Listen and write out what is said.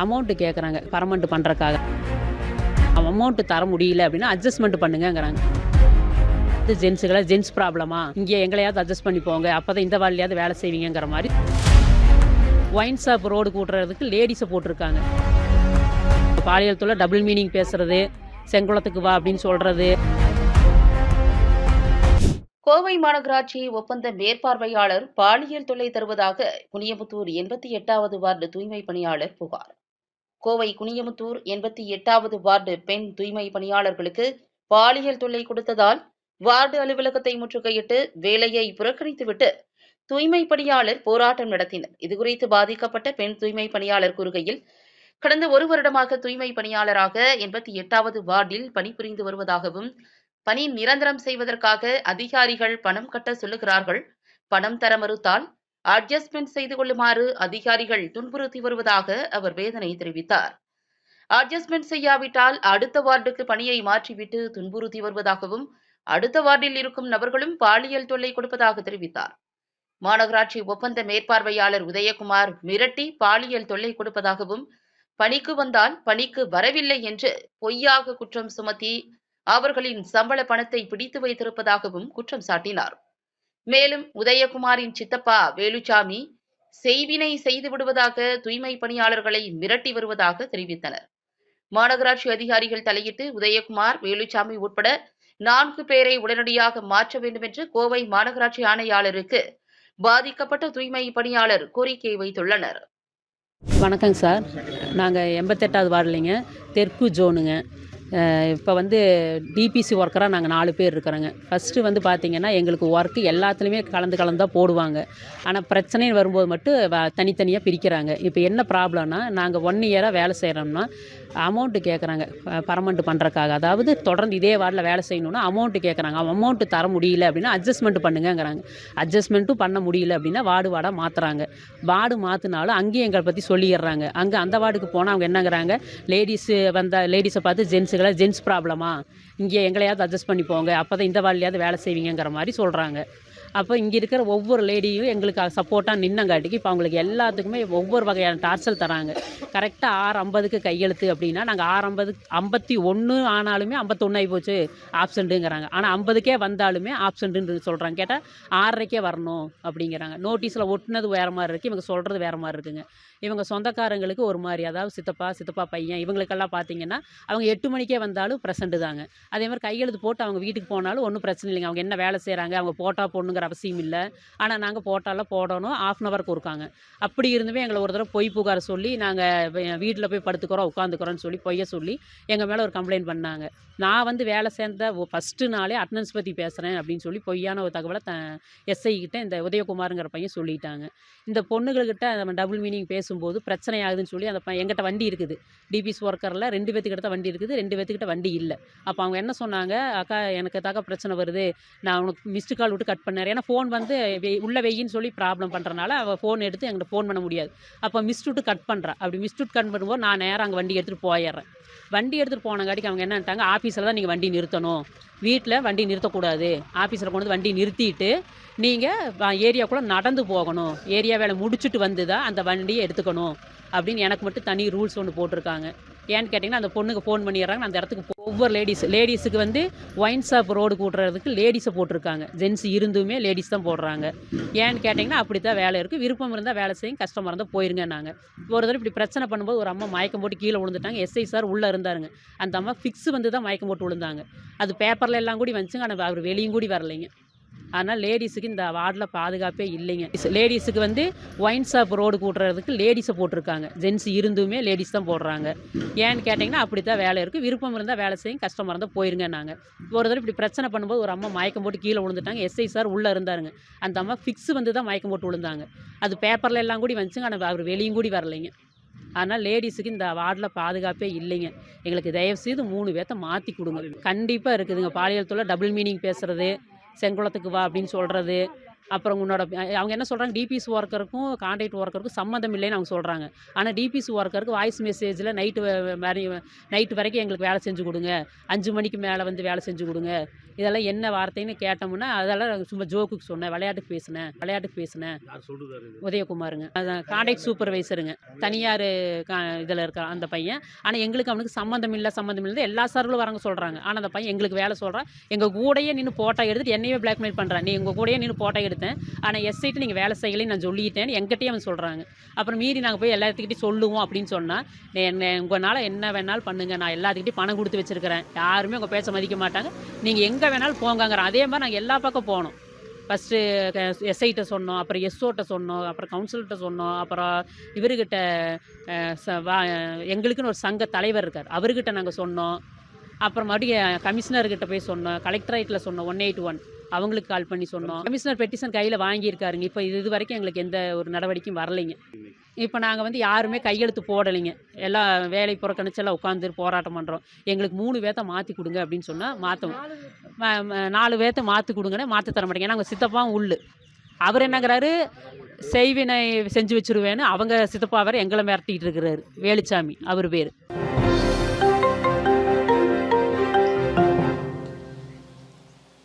Amount கேட்குறாங்க permanent பண்ணுறக்காக amount தர முடியல அப்படின்னா அட்ஜஸ்ட்மெண்ட் பண்ணுங்கங்கிறாங்க. இது ஜென்ஸுகளை ஜென்ஸ் ப்ராப்ளமா இங்கே எங்களையாவது அட்ஜஸ்ட் பண்ணி போங்க. அப்போ தான் இந்த வாழியாவது வேலை செய்வீங்கங்கிற மாதிரி. ஒயின் ஷாப் ரோடு கூட்டுறதுக்கு லேடிஸை போட்டிருக்காங்க. பாலியல் தொழில் டபுள் மீனிங் பேசுறது செங்குளத்துக்கு வா அப்படின்னு சொல்றது. கோவை மாநகராட்சி ஒப்பந்த மேற்பார்வையாளர் பாலியல் தொல்லை தருவதாக குனியமுத்தூர் எண்பத்தி எட்டாவது வார்டு தூய்மை பணியாளர் புகார். கோவை குனியமுத்தூர் எண்பத்தி எட்டாவது வார்டு பெண் தூய்மை பணியாளர்களுக்கு பாலியல் தொல்லை கொடுத்ததால் வார்டு அலுவலகத்தை முற்றுகையிட்டு வேலையை புறக்கணித்துவிட்டு தூய்மை பணியாளர் போராட்டம் நடத்தினர். இதுகுறித்து பாதிக்கப்பட்ட பெண் தூய்மை பணியாளர் கூறுகையில் கடந்த ஒரு வருடமாக தூய்மை பணியாளராக எண்பத்தி எட்டாவது வார்டில் பணிபுரிந்து வருவதாகவும் பணி நிரந்தரம் செய்வதற்காக அதிகாரிகள் பணம் கட்ட சொல்லுகிறார்கள். பணம் தர மறுத்தால் அட்ஜஸ்ட்மெண்ட் செய்து கொள்ளுமாறு அதிகாரிகள் துன்புறுத்தி வருவதாக அவர் வேதனை தெரிவித்தார். அட்ஜஸ்ட்மெண்ட் செய்யாவிட்டால் அடுத்த வார்டுக்கு பணியை மாற்றிவிட்டு துன்புறுத்தி வருவதாகவும் அடுத்த வார்டில் இருக்கும் நபர்களும் பாலியல் தொல்லை கொடுப்பதாக தெரிவித்தார். மாநகராட்சி ஒப்பந்த மேற்பார்வையாளர் உதயகுமார் மிரட்டி பாலியல் தொல்லை கொடுப்பதாகவும் பணிக்கு வந்தால் பணிக்கு வரவில்லை என்று பொய்யாக குற்றம் சுமத்தி அவர்களின் சம்பள பணத்தை பிடித்து வைத்திருப்பதாகவும் குற்றம் சாட்டினார். மேலும் உதயகுமாரின் சித்தப்பா வேலுச்சாமி செய்வினை செய்து விடுவதாக தூய்மை பணியாளர்களை மிரட்டி வருவதாக தெரிவித்தனர். மாநகராட்சி அதிகாரிகள் தலையிட்டு உதயகுமார் வேலுச்சாமி உட்பட நான்கு பேரை உடனடியாக மாற்ற வேண்டும் என்று கோவை மாநகராட்சி ஆணையாளருக்கு பாதிக்கப்பட்ட தூய்மை பணியாளர் கோரிக்கை வைத்துள்ளனர். வணக்கங்க சார். நாங்கள் எண்பத்தெட்டாவது வார்டுலிங்க. தெற்கு ஜோனுங்க. இப்போ வந்து டிபிசி ஒர்க்கராக நாங்கள் நாலு பேர் இருக்கிறோங்க. ஃபஸ்ட்டு வந்து பார்த்திங்கன்னா எங்களுக்கு ஒர்க்கு எல்லாத்துலேயுமே கலந்து கலந்து தான் போடுவாங்க. ஆனால் பிரச்சனைன்னு வரும்போது மட்டும் வ- தனித்தனியாக பிரிக்கிறாங்க. இப்போ என்ன ப்ராப்ளம்னா நாங்கள் ஒன் இயராக வேலை செய்கிறோம்னா அமௌண்ட்டு கேட்குறாங்க பர்மனெண்ட் பண்ணுறக்காக அதாவது தொடர்ந்து இதே வார்டில் வேலை செய்யணும்னா அமௌண்ட்டு கேட்குறாங்க அமௌண்ட்டு தர முடியல அப்படின்னா அட்ஜஸ்ட்மெண்ட் பண்ணுங்கங்கிறாங்க. அட்ஜஸ்ட்மெண்ட்டும் பண்ண முடியல அப்படின்னா வார்டு வார்டாக மாற்றுறாங்க வார்டு மாற்றினாலும் அங்கேயும் எங்களை பற்றி சொல்லிடுறாங்க. அங்கே அந்த வார்டுக்கு போனால் அவங்க என்னங்கிறாங்க? லேடிஸு வந்த லேடிஸை பார்த்து ஜென்ஸுகளை ஜென்ஸ் ப்ராப்ளமா? இங்கே எங்களையாவது அட்ஜஸ்ட் பண்ணி போங்க அப்போ தான் இந்த வாழ்லையாவது வேலை செய்வீங்கங்கிற மாதிரி சொல்கிறாங்க அப்போ இங்கே இருக்கிற ஒவ்வொரு லேடியும் எங்களுக்கு சப்போர்ட்டாக நின்னங்காட்டிக்கு இப்போ அவங்களுக்கு எல்லாத்துக்குமே ஒவ்வொரு வகையான டார்ச்சல் தராங்க. கரெக்டாக ஆறு ஐம்பதுக்கு கையெழுத்து அப்படின்னா நாங்கள் ஆறு ஐம்பது ஐம்பத்தி ஒன்று ஆனாலுமே ஐம்பத்தொன்று ஆகி போச்சு ஆப்சண்ட்டுங்கிறாங்க ஆனால் ஐம்பதுக்கே வந்தாலுமே ஆப்சண்ட்டுன்னு சொல்கிறாங்க கேட்டால் ஆறரைக்கே வரணும் அப்படிங்கிறாங்க. நோட்டீஸில் ஒட்டுனது வேறு மாதிரி இருக்குது இவங்க சொல்கிறது வேறு மாதிரி இருக்குங்க. இவங்க சொந்தக்காரங்களுக்கு ஒரு மாதிரி அதாவது சித்தப்பா சித்தப்பா பையன் இவங்களுக்கெல்லாம் பார்த்தீங்கன்னா அவங்க எட்டு மணிக்கே வந்தாலும் ப்ரெசண்ட்டு தாங்க. அதே மாதிரி கையெழுத்து போட்டு அவங்க வீட்டுக்கு போனாலும் ஒன்றும் பிரச்சனை இல்லைங்க. அவங்க என்ன வேலை செய்கிறாங்க அவங்க போட்டால் போடணுங்கிற அவசியம் இல்லை. ஆனால் நாங்கள் போட்டாலும் போடணும். ஆஃப் அன் ஹவருக்கு இருக்காங்க அப்படி இருந்துமே எங்களை ஒரு தடவை பொய் புகார் சொல்லி நாங்கள் வீட்டில் போய் படுத்துக்கிறோம் உட்காந்துக்கிறோன்னு சொல்லி பொய்ய சொல்லி எங்கள் மேலே ஒரு கம்ப்ளைண்ட் பண்ணாங்க. நான் வந்து வேலை சேர்ந்த ஃபஸ்ட்டு நாளே அட்டனன்ஸ் பற்றி பேசுகிறேன் அப்படின்னு சொல்லி பொய்யான ஒரு தகவலை த எஸ்ஐ கிட்ட இந்த உதயகுமாருங்கிற பையன் சொல்லிட்டாங்க. இந்த பொண்ணுகள்கிட்ட நம்ம டபுள் மீனிங் பேசும்போது பிரச்சனை ஆகுதுன்னு சொல்லி அந்த ப எங்கிட்ட வண்டி இருக்குது. டிபிஎஸ் ஒர்க்கரில் ரெண்டு பேத்துக்கிட்ட தான் வண்டி இருக்குது. ரெண்டு பேத்துக்கிட்ட வண்டி இல்லை. அப்போ அவங்க என்ன சொன்னாங்க? அக்கா எனக்கு தாக்கா பிரச்சனை வருது. நான் உனக்கு மிஸ்டு கால் விட்டு கட் பண்ணேன் ஏன்னா ஃபோன் வந்து வெ- உள்ள வெயின்னு சொல்லி ப்ராப்ளம் பண்ணுறனால அவள் ஃபோன் எடுத்து எங்கிட்ட ஃபோன் பண்ண முடியாது. அப்போ மிஸ்டு கட் பண்ணுறா அப்படி மிஸ்டூட் கட் பண்ணும்போது நான் நேரம் அங்கே வண்டி எடுத்துகிட்டு போயிடுறேன். வண்டி எடுத்துகிட்டு போனங்காட்டிக்கு அவங்க என்னன்ட்டாங்க ஆஃபீஸில் தான் நீங்கள் வண்டி நிறுத்தணும். வீட்டில் வண்டி நிறுத்தக்கூடாது. ஆஃபீஸில் கொண்டு வந்து வண்டி நிறுத்திட்டு நீங்கள் ஏரியாக்குள்ளே நடந்து போகணும். ஏரியா வேலை முடிச்சுட்டு வந்து தான் அந்த வண்டியை எடுத்துக்கணும். அப்படின்னு எனக்கு மட்டும் தனி ரூல்ஸ் ஒன்று போட்டிருக்காங்க. ஏன்னு கேட்டிங்கன்னா அந்த பொண்ணுக்கு ஃபோன் பண்ணிடுறாங்க. அந்த இடத்துக்கு ஒவ்வொரு லேடிஸ் லேடிஸுக்கு வந்து ஒயின் ஷாப் ரோடு கூட்டுறதுக்கு லேடிஸை போட்டிருக்காங்க. ஜென்ஸ் இருந்துமே லேடிஸ் தான் போடுறாங்க. ஏன்னு கேட்டிங்கன்னா அப்படி தான் வேலை இருக்குது விருப்பம் இருந்தால் வேலை செய்யும் கஷ்டமாக இருந்தால் போயிருங்க நாங்கள் ஒரு தடவை இப்படி பிரச்சனை பண்ணும்போது ஒரு அம்மா மயக்கம் போட்டு கீழே விழுந்துட்டாங்க. எஸ்ஐ சார் உள்ளே இருந்தாருங்க. அந்த அம்மா ஃபிக்ஸ் வந்து தான் மயக்கம் போட்டு விழுந்தாங்க. அது பேப்பரில் எல்லாம் கூடி வந்துச்சுங்க. ஆனால் அவர் வெளியும் கூடி வரலைங்க. அதனால் லேடிஸுக்கு இந்த வார்டில் பாதுகாப்பே இல்லைங்க. லேடிஸுக்கு வந்து ஒயின் ஷாப் ரோடு கூட்டுறதுக்கு லேடிஸை போட்டிருக்காங்க. ஜென்ஸ் இருந்துமே லேடிஸ் தான் போடுறாங்க. ஏன்னு கேட்டிங்கன்னா அப்படி தான் வேலை இருக்குது விருப்பம் இருந்தால் வேலை செய்யும் கஷ்டமாக இருந்தால் போயிருங்க நாங்கள் ஒரு தடவை இப்படி பிரச்சனை பண்ணும்போது ஒரு அம்மா மயக்கம் போட்டு கீழே விழுந்துட்டாங்க. எஸ்ஐ சார் உள்ளே இருந்தாருங்க. அந்த அம்மா ஃபிக்ஸ் வந்து தான் மயக்கம் போட்டு விழுந்தாங்க. அது பேப்பரில் எல்லாம் கூடி வந்துச்சுங்க. ஆனால் அவர் வெளியும் கூடி வரலைங்க. அதனால் லேடிஸுக்கு இந்த வார்டில் பாதுகாப்பே இல்லைங்க. எங்களுக்கு தயவுசெய்து மூணு பேர்த்த மாற்றி கொடுங்க. கண்டிப்பாக இருக்குதுங்க. பாலியல் தொழில் டபுள் மீனிங் பேசுகிறது செங்குளத்துக்கு வா அப்படின்னு சொல்கிறது அப்புறம் உன்னோட அவங்க என்ன சொல்கிறாங்க டிபிஎஸ் ஒர்க்கருக்கும் கான்ட்ராக்ட் ஒர்க்கருக்கும் சம்மந்தம் இல்லைன்னு அவங்க சொல்கிறாங்க ஆனால் டிபிஎஸ் ஒர்க்கருக்கு வாய்ஸ் மெசேஜில் நைட்டு மாதிரி நைட்டு வரைக்கும் எங்களுக்கு வேலை செஞ்சு கொடுங்க. அஞ்சு மணிக்கு மேலே வந்து வேலை செஞ்சு கொடுங்க. இதெல்லாம் என்ன வார்த்தைன்னு கேட்டோம்னா அதெல்லாம் சும்மா ஜோக்குக்கு சொன்னேன். விளையாட்டுக்கு பேசினேன். விளையாட்டுக்கு பேசினேன். உதயகுமாருங்க. அதான் கான்டாக்ட் சூப்பர்வைசருங்க தனியார் இதில் இருக்க அந்த பையன். ஆனால் எங்களுக்கு அவனுக்கு சம்மந்தம் இல்லை சம்மந்தம் இல்லை. எல்லா சார்களும் வரங்க சொல்கிறாங்க ஆனால் அந்த பையன் எங்களுக்கு வேலை சொல்கிறான் எங்கள் கூடயே நின்று போட்டோ எடுத்துட்டு என்னையே பிளாக்மெயில் பண்ணுறான் நீ உங்கள் கூடயே நின்று போட்டோ எடுத்தேன். ஆனால் எஸ்ஐட்டு நீங்கள் வேலை செய்யலைன்னு நான் சொல்லிட்டேன் எங்கிட்டயே அவன் சொல்கிறாங்க அப்புறம் மீறி நாங்கள் போய் எல்லாத்துக்கிட்டையும் சொல்லுவோம் அப்படின்னு சொன்னால் என்ன உங்களால் என்ன வேணாலும் பண்ணுங்கள் நான் எல்லாத்துக்கிட்டையும் பணம் கொடுத்து வச்சுருக்கிறேன். யாருமே உங்கள் பேச்ச மதிக்க மாட்டாங்க. நீங்கள் எங்கே வேணாலும் போங்கங்கிறோம் அதே மாதிரி நாங்கள் எல்லா பக்கம் போனோம் ஃபஸ்ட்டு எஸ்ஐட்ட சொன்னோம் அப்புறம் எஸ்ஓட்ட சொன்னோம் அப்புறம் கவுன்சிலர்கிட்ட சொன்னோம் அப்புறம் இவர்கிட்ட ச- வா- எங்களுக்குன்னு ஒரு சங்க தலைவர் இருக்கார். அவர்கிட்ட நாங்கள் சொன்னோம். அப்புறம் மறுபடியும் கமிஷனர்கிட்ட போய் சொன்னோம். கலெக்டரேட்டில் சொன்னோம் ஒன் எயிட் ஒன் அவங்களுக்கு கால் பண்ணி சொன்னோம். கமிஷனர் பெட்டிஷன் கையில் வாங்கியிருக்காருங்க. இப்போ இது இது வரைக்கும் எங்களுக்கு எந்த ஒரு நடவடிக்கையும் வரலைங்க. இப்போ நாங்கள் வந்து யாருமே கையெழுத்து போடலைங்க. எல்லாம் வேலை புறக்கணிச்செல்லாம் உட்காந்து போராட்டம் பண்ணுறோம் எங்களுக்கு மூணு பேர்த்த மாற்றி கொடுங்க அப்படின்னு சொன்னால் மாற்ற நாலு பேர்த்த மாற்றி கொடுங்கன்னு மாற்றி தர மாட்டேங்க. அவங்க சித்தப்பாவும் உள்ளு. அவர் என்னங்கிறாரு செய்வினை செஞ்சு வச்சிருவேன்னு அவங்க சித்தப்பா வேறு எங்களை மிரட்டிக்கிட்டு இருக்கிறாரு. வேலுச்சாமி அவர் பேர்.